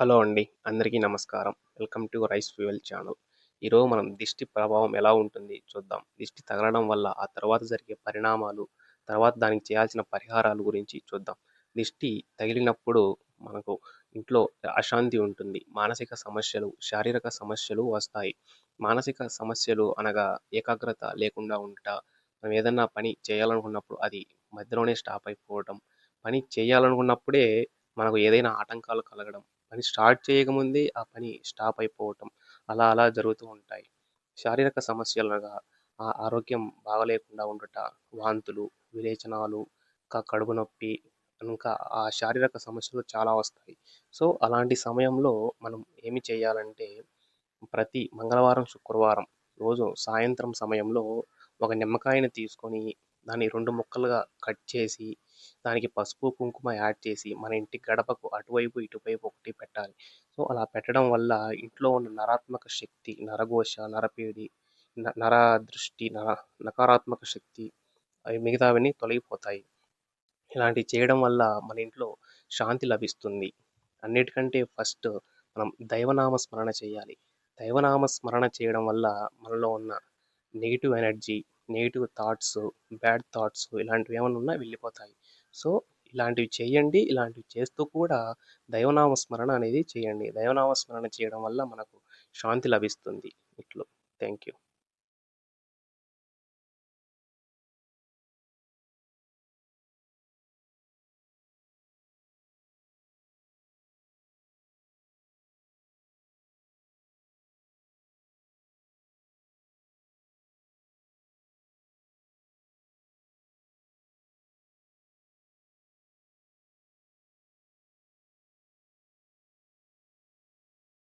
Hello అండి. అందరికీ నమస్కారం. Welcome to rice fuel channel. ఈరోజు మనం దిష్టి ప్రభావం ఎలా ఉంటుంది చూద్దాం. దిష్టి తగలడం వల్ల ఆ తర్వాత జరిగే పరిణామాలు తర్వాత దానికి చేయాల్సిన పరిహారాలు గురించి చూద్దాం. దిష్టి తగిలినప్పుడు మనకు ఇంట్లో అశాంతి ఉంటుంది. మానసిక సమస్యలు శారీరక సమస్యలు వస్తాయి. మానసిక సమస్యలు అనగా ఏకాగ్రత లేకుండా ఉండట మనం ఏదన్నా పని చేయాలనుకున్నప్పుడు అది మధ్యలోనే స్టాప్ అయిపోవడం పని చేయాలనుకున్నప్పుడే మనకు ఏదైనా ఆటంకాలు కలగడం పని స్టార్ట్ చేయకముందే ఆ పని స్టాప్ అయిపోవటం అలా అలా జరుగుతూ ఉంటాయి. శారీరక సమస్యలుగా ఆ ఆరోగ్యం బాగలేకుండా ఉండుట వాంతులు విరేచనాలు ఇంకా కడుపు నొప్పి ఇంకా ఆ శారీరక సమస్యలు చాలా వస్తాయి. సో అలాంటి సమయంలో మనం ఏమి చేయాలంటే ప్రతి మంగళవారం శుక్రవారం రోజు సాయంత్రం సమయంలో ఒక నిమ్మకాయని తీసుకొని దాన్ని రెండు ముక్కలుగా కట్ చేసి దానికి పసుపు కుంకుమ యాడ్ చేసి మన ఇంటి గడపకు అటువైపు ఇటువైపు ఒకటి పెట్టాలి. సో అలా పెట్టడం వల్ల ఇంట్లో ఉన్న నరాత్మక శక్తి నరఘోష నరపీడి న నర దృష్టి నర నకారాత్మక శక్తి అవి మిగతావన్నీ తొలగిపోతాయి. ఇలాంటివి చేయడం వల్ల మన ఇంట్లో శాంతి లభిస్తుంది. అన్నిటికంటే ఫస్ట్ మనం దైవనామ స్మరణ చేయాలి. దైవనామ స్మరణ చేయడం వల్ల మనలో ఉన్న negative energy negative thoughts bad thoughts ఇలాంటివి ఏమైనా ఉన్నా వెళ్ళిపోతాయి. సో ఇలాంటివి చేయండి. ఇలాంటివి చేస్తూ కూడా దైవనామ స్మరణ అనేది చేయండి. దైవనామ స్మరణ చేయడం వల్ల మనకు శాంతి లభిస్తుంది. ఇట్లు. Thank you